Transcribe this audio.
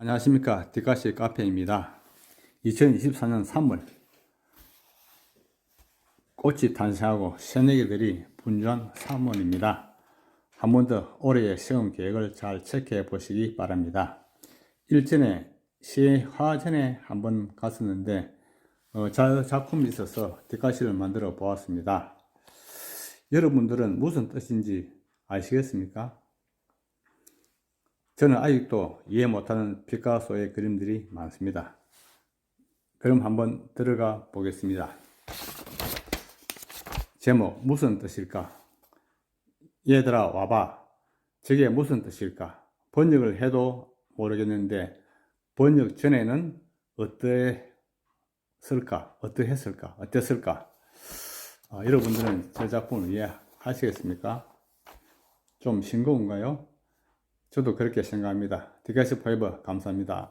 안녕하십니까. 디카시 카페입니다. 2024년 3월 꽃이 탄생하고 새내기들이 분주한 3월입니다. 한 번 더 올해의 시험 계획을 잘 체크해 보시기 바랍니다. 일전에 시화 전에 한번 갔었는데 어, 자, 작품이 있어서 디카시를 만들어 보았습니다. 여러분들은 무슨 뜻인지 아시겠습니까? 저는 아직도 이해 못하는 피카소의 그림들이 많습니다. 그럼 한번 들어가 보겠습니다. 제목 무슨 뜻일까? 얘들아 와봐. 저게 무슨 뜻일까? 번역을 해도 모르겠는데 번역 전에는 어떠했을까? 어떠했을까? 어땠을까? 아, 여러분들은 저 작품을 이해하시겠습니까? 좀 싱거운가요? 저도 그렇게 생각합니다. 디가시 포에버 감사합니다.